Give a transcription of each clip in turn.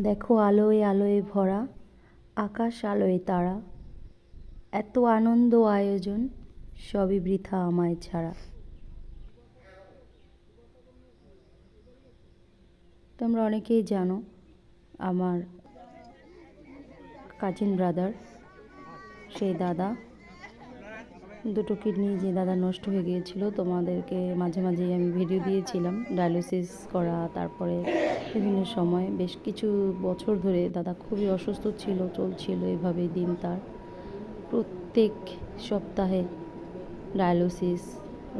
দেখো আলোয় আলোয় ভরা, আকাশ আলোয় তারা। এত আনন্দ আয়োজন, সবই বৃথা আমায় ছাড়া। তোমরা অনেকেই জানো, আমার কাজিন ব্রাদার সেই দাদা দুটো কিডনি যে দাদা নষ্ট হয়ে গিয়েছিল, তোমাদেরকে মাঝে মাঝেই আমি ভিডিও দিয়েছিলাম ডায়ালিসিস করা, তারপরে বিভিন্ন সময়। বেশ কিছু বছর ধরে দাদা খুবই অসুস্থ ছিল, চলছিল এভাবেই দিন তার। প্রত্যেক সপ্তাহে ডায়ালিসিস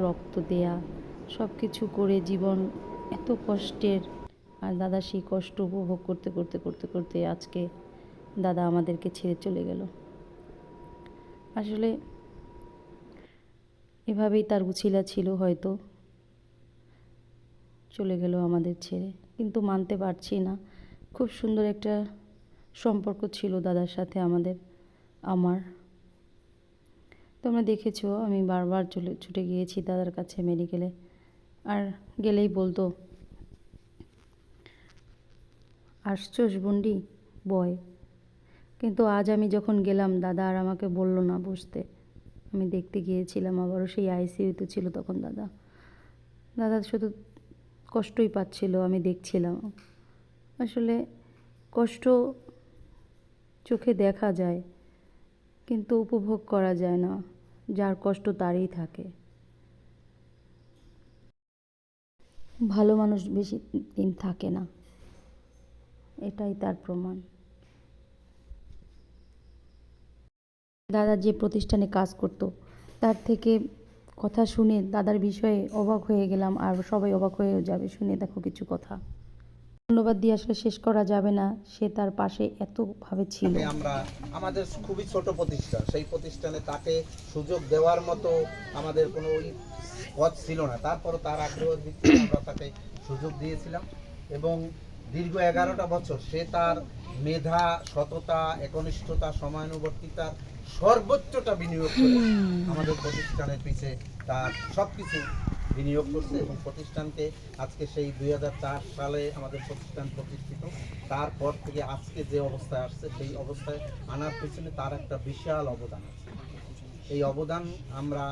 রক্ত দেয়া সব কিছু করে জীবন এত কষ্টের। আর দাদা সেই কষ্ট উপভোগ করতে করতে করতে করতে আজকে দাদা আমাদেরকে ছেড়ে চলে গেল। আসলে এভাবেই তার উছিলা ছিল হয়তো। চলে গেল আমাদের ছেড়ে। কিন্তু মানতে পারছি না। খুব সুন্দর একটা সম্পর্ক ছিল দাদার সাথে আমাদের, আমার। তোমরা দেখেছ, আমি বারবার চলে, ছুটে গিয়েছি দাদার কাছে মেডিকেলে আর গেলেই বলতো, আসছোস বন্ডি, বয়। কিন্তু আজ আমি যখন গেলাম, দাদা আর আমাকে বলল না বসতে। আমি দেখতে গিয়েছিলাম, আবারও সেই আইসিইউতে ছিল তখন দাদা। দাদা শুধু কষ্টই পাচ্ছিল, আমি দেখছিলাম। আসলে কষ্ট চোখে দেখা যায়, কিন্তু উপভোগ করা যায় না, যার কষ্ট তারই থাকে। ভালো মানুষ বেশি দিন থাকে না, এটাই তার প্রমাণ। দাদা যে প্রতিষ্ঠানে কাজ করত, তার থেকে কথা শুনে দাদার বিষয়ে অবাক হয়ে গেলাম আর সবাই অবাক হয়ে যাবে। শুনে দেখো কিছু কথা। ধন্যবাদ দিয়ে আসলে শেষ করা যাবে না, সে তার পাশে এতভাবে ছিল। আমরা, আমাদের খুবই ছোট প্রতিষ্ঠান সেই প্রতিষ্ঠানে তাকে সুযোগ দেওয়ার মতো আমাদের কোনো পথ ছিল না। তারপরও তার আগ্রহ ভিত্তিতে আমরা তাকে সুযোগ দিয়েছিলাম এবং দীর্ঘ এগারোটা বছর সে তার মেধা, সততা, একনিষ্ঠতা, সময়ানুবর্তিতার সর্বোচ্চটা বিনিয়োগ করে আমাদের প্রতিষ্ঠানের পিছে তার সব কিছু বিনিয়োগ করছে এবং প্রতিষ্ঠানকে আজকে সেই দুই হাজার চার সালে আমাদের প্রতিষ্ঠান প্রতিষ্ঠিত। তারপর থেকে আজকে যে অবস্থায় আসছে, সেই অবস্থায় আনার পিছনে তার একটা বিশাল অবদান আছে। এই অবদান আমরা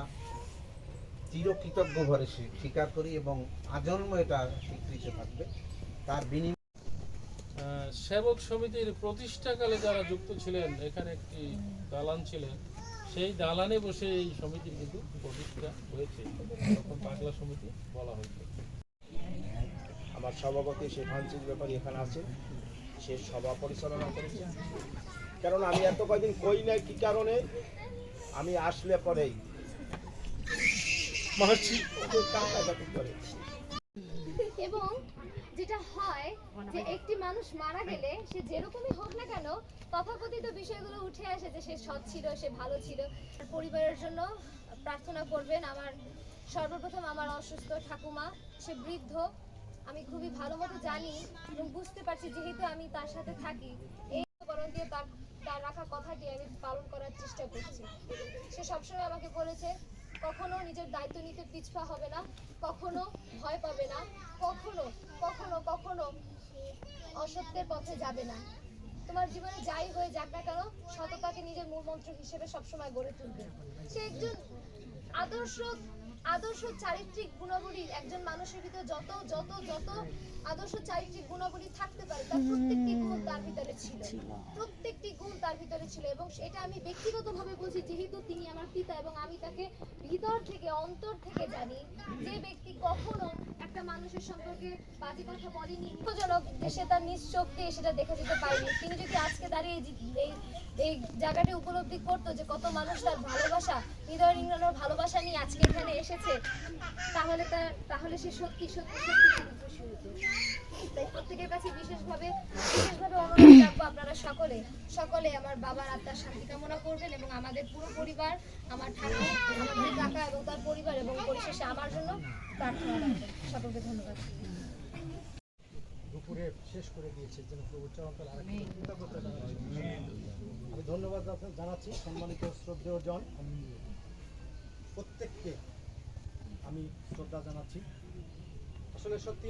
চিরকৃতজ্ঞ ভরে স্বীকার করি এবং আজন্ম এটা স্বীকৃত থাকবে। তার বিনিময়ে সেবক সমিতির প্রতিষ্ঠাকালে যারা যুক্ত ছিলেন এখানে একটি দালান ছিলেন সেই দালানে বসে এই সমিতির কিন্তু প্রতিষ্ঠা হয়েছে। তখন পাগলা সমিতি বলা হয়েছে। আমার সভাপতি শেখাঞ্চির ব্যাপারে এখানে আছে সে সভা পরিচালনা করেছে কারণ আমি এত কয়দিন কই নাই কি কারণে? আমি আসলে পরেই এবং যেটা হয় যে একটি মানুষ মারা গেলে সে যেরকমই হোক না কেন তথাকথিত বিষয়গুলো উঠে আসে যে সে সৎ ছিল সে ভালো ছিল। পরিবারের জন্য প্রার্থনা করবেন আমার সর্বপ্রথম আমার অসুস্থ ঠাকুমা সে বৃদ্ধ। আমি খুবই ভালো মতো জানি এবং বুঝতে পারছি যেহেতু আমি তার সাথে থাকি এই করণ দিয়ে তার তার রাখা কথাটি আমি পালন করার চেষ্টা করছি। সে সবসময় আমাকে বলেছে কখনো নিজের দায়িত্ব নিতে পিছপা হবে না, কখনো ভয় পাবে না, কখনো কখনো কখনো অসত্যের পথে যাবে না। তোমার জীবনে যাই হয়ে যাক না কেন, সততাকে নিজের মূল মন্ত্র হিসেবে সবসময় গড়ে তুলবে। সে একজন আদর্শ আদর্শ চারিত্রিক গুণাবলী একজন মানুষের ভিতরে যত যত যত আদর্শ চারিত্রিক গুণাবলী থাকতে পারে তার প্রত্যেকটি গুণ তার ভিতরে ছিল। প্রত্যেকটি গুণ তার ভিতরে ছিল এবং এটা আমি ব্যক্তিগতভাবে বলছি যেহেতু তিনি আমার পিতা এবং আমি তাকে ভিতর থেকে অন্তর থেকে জানি যে ব্যক্তি কখনো একটা মানুষের সম্পর্কে বাজে কথা বলেনি দুঃখজনক যে সে তার নিজ চোখে সেটা দেখে যেতে পারেনি। তিনি যদি আজকে দাঁড়িয়ে এই এই জায়গাটি উপলব্ধি করতো যে কত মানুষ তার ভালোবাসা, হৃদয় রিঙ্গানোর ভালোবাসা নিয়ে আজকে এখানে এসেছে। তাহলে তার তাহলে সে সত্যি সত্যি সত্যি খুশি হতো। প্রত্যেকের কাছে বিশেষভাবে বিশেষভাবে আপনারা সকলে। সকলে আমার আত্মার শান্তি কামনা করবেন এবং আমাদের পুরো পরিবার, আমার দুই কাকা এবং তার পরিবার এবং আমার জন্য প্রার্থনা সকলকে ধন্যবাদ। পুরে শেষ করে দিয়েছে যেন উচ্চারণটা আমি ধন্যবাদ জানাচ্ছি সম্মানিত শ্রদ্ধেয় জন প্রত্যেককে আমি শ্রদ্ধা জানাচ্ছি। আসলে সত্যি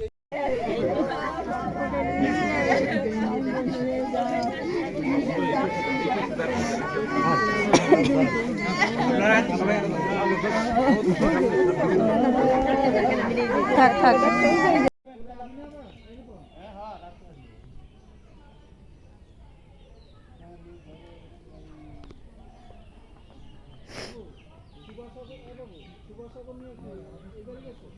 থাক থাক। olmuyor ki. Ezel geçiyor.